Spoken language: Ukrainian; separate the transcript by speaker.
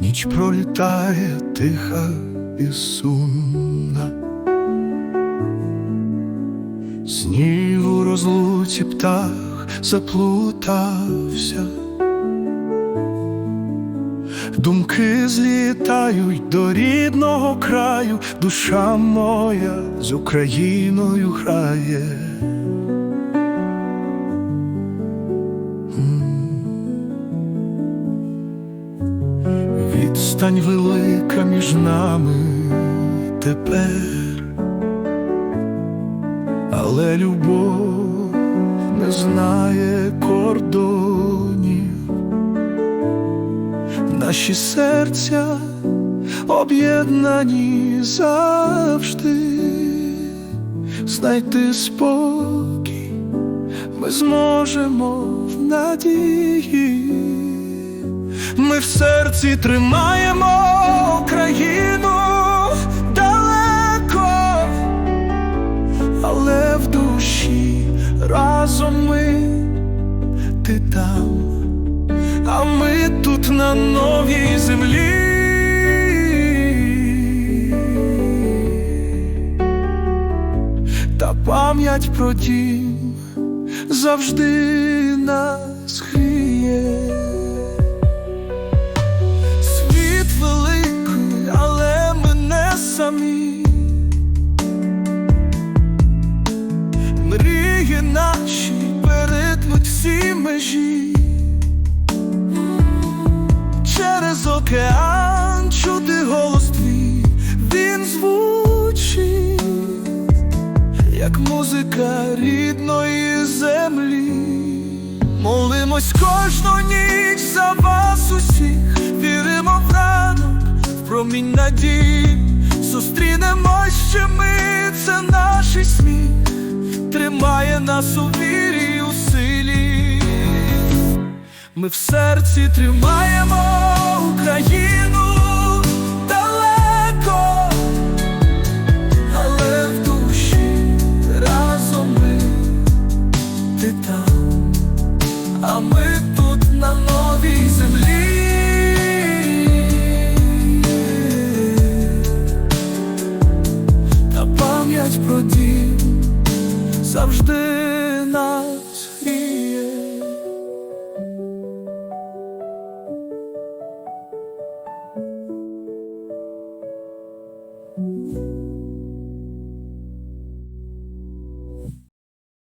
Speaker 1: ніч пролітає тиха і сумна. Сніг у розлуці птах заплутався. Думки злітають до рідного краю, душа моя з Україною грає. Відстань велика між нами тепер, але любов не знає кордонів, наші серця об'єднані завжди, знайти спокій ми зможемо в надії. Ми в серці тримаємо Україну далеко, але в душі разом ми ти там, а ми тут на новій землі. Та пам'ять про дім завжди нас гріє. Як музика рідної землі. Молимось кожну ніч за вас усіх, віримо в ранок, в промінь надії, зустрінемось ще ми, це наш сміх, тримає нас у вірі у силі. Ми в серці тримаємо Україну завжди нас гріє. thank you